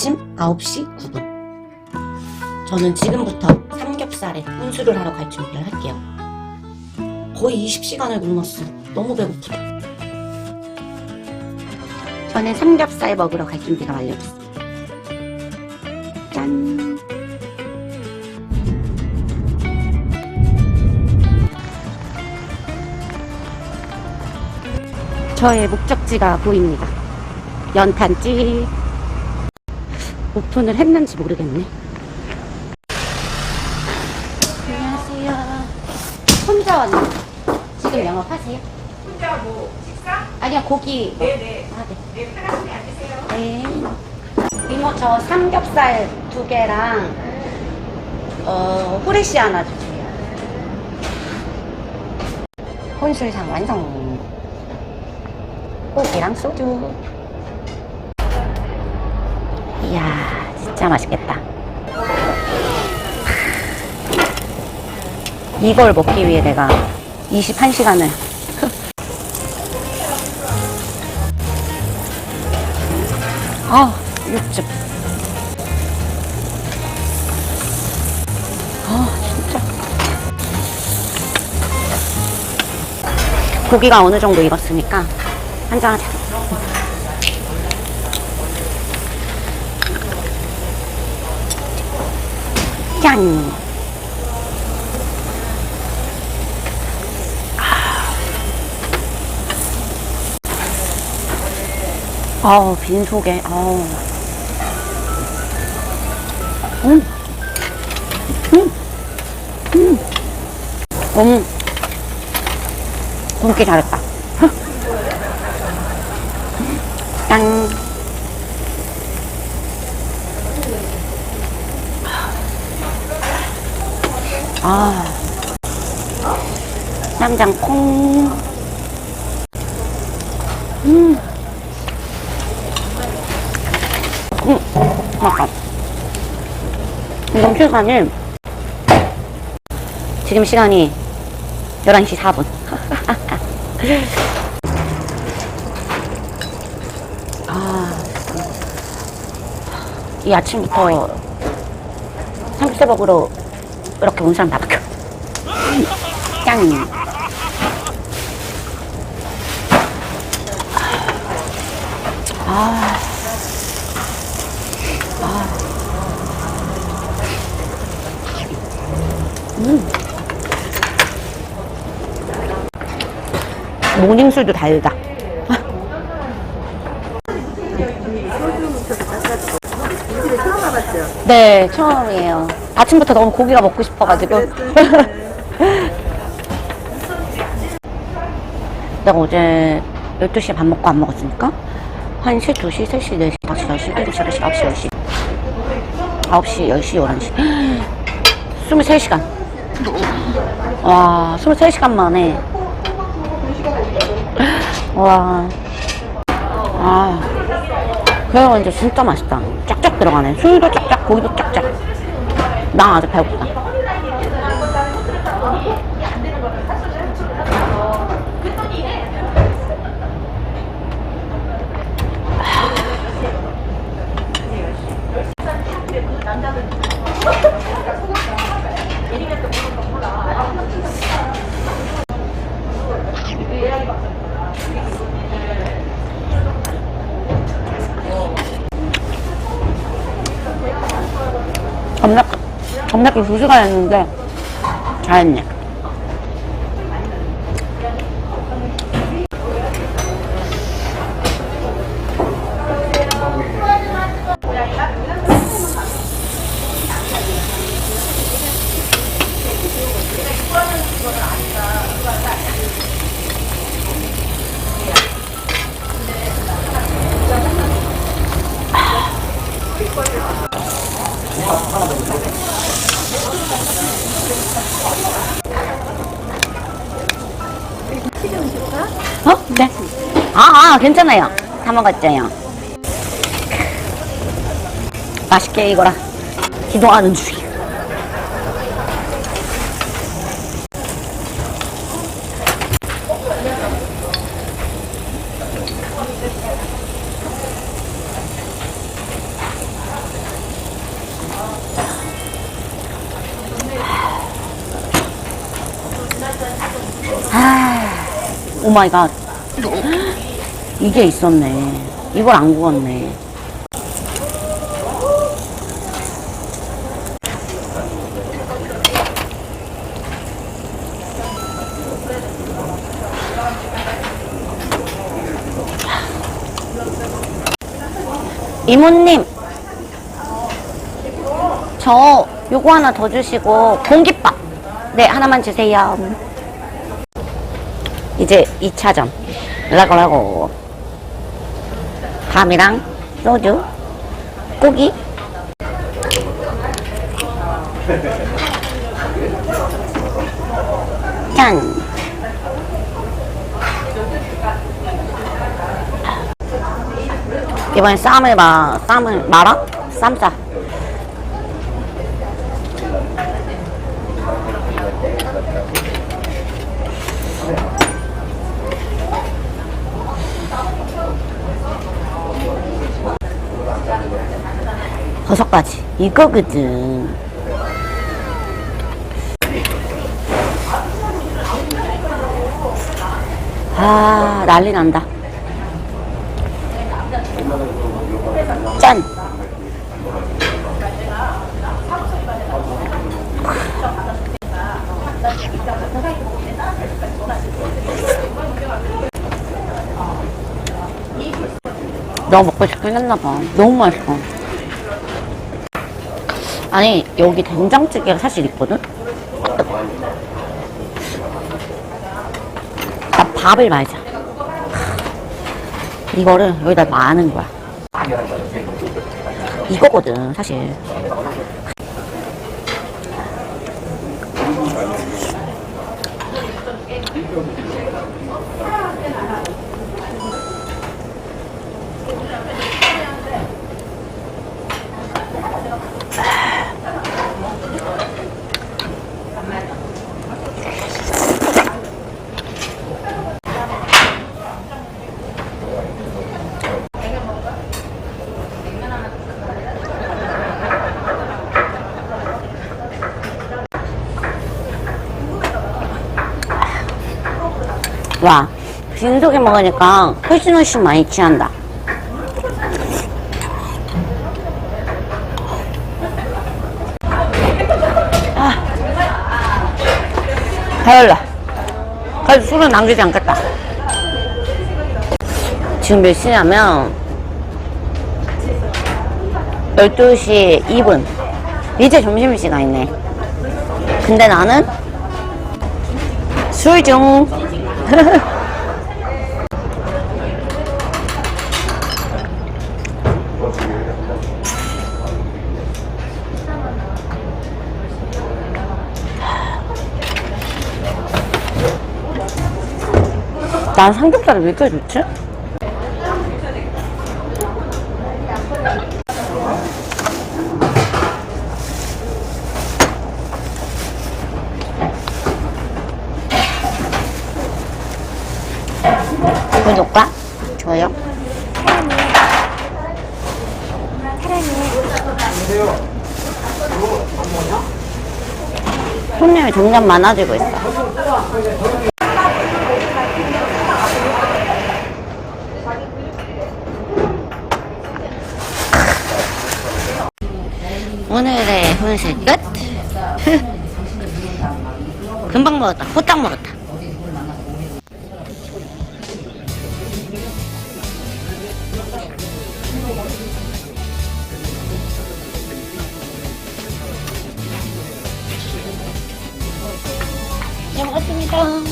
아침 9시 9분. 저는 지금부터 삼겹살에 혼술을 하러 갈 준비를 할게요. 거의 20시간을 굶었어. 너무 배고프다. 저는 삼겹살 먹으러 갈 준비가 완료됐어. 짠. 저의 목적지가 보입니다. 연탄집. 오픈을 했는지 모르겠네. 안녕하세요. 혼자 왔네. 지금 영업하세요? 혼자 뭐 식사? 아니요, 고기. 네네. 아, 네. 네, 편하시면 앉으세요. 네. 이모, 저 삼겹살 두 개랑, 어, 후레쉬 하나 주세요. 혼술상 완성. 고기랑 소주. 이야, 진짜 맛있겠다. 이걸 먹기 위해 내가 21시간을. 아, 육즙. 아, 진짜. 고기가 어느 정도 익었으니까 한잔 하자. 짠! 아우, 빈속에, 아우. 음. 음. 음. 음. 굶기 잘했다. 짠. 아. 쌈장 콩. 음. 음, 맛있다. 지금 시간이, 지금 시간이 11시 4분. 아, 이 아침부터 삼겹살 먹으러 이렇게 온 사람 나밖에 없 짱. 아. 모닝술도 달다. 집에 처음 와봤죠? 네, 처음이에요. 아침부터 너무 고기가 먹고 싶어가지고. 내가 어제 12시에 밥 먹고 안 먹었으니까 1시, 2시, 3시, 4시, 5시, 6시, 7시, 8시, 9시, 10시 9시, 10시, 11시 23시간 와 23시간 만에 와 아, 그래서 이제 진짜 맛있다. 쫙쫙 들어가네. 술도 쫙쫙, 고기도 쫙쫙. 나 아주 배고프 점심도 2시간 했는데, 잘했네. 괜찮아요. 다 먹었죠요. 맛있게 익어라. 기도하는 중이야. 아, 오 마이 갓. 이게 있었네. 이걸 안 구웠네. 이모님, 저 요거 하나 더 주시고 공깃밥 네 하나만 주세요. 이제 2차점 라고 라고 밥이랑 소주 고기 짠 이번엔 쌈을 봐 쌈을 말아? 쌈 싸. 버섯까지. 이거거든. 아 난리 난다. 짠. 너 먹고 싶긴 했나봐. 너무 맛있어 아니 여기 된장찌개가 사실 있거든? 나 밥을 말자. 이거를 여기다 마는 거야. 이거거든 사실 와 빈속에 먹으니까 훨씬 훨씬 많이 취한다. 아 배열라. 그래도 술은 남기지 않겠다. 지금 몇 시냐면 12시 2분. 이제 점심시간이네. 근데 나는 술 중. 난 삼겹살이 왜 좋지? 구독과 좋아요. 손님이 점점 많아지고 있어. 오늘의 혼술 끝. 금방 먹었다. 후딱 먹었다 down.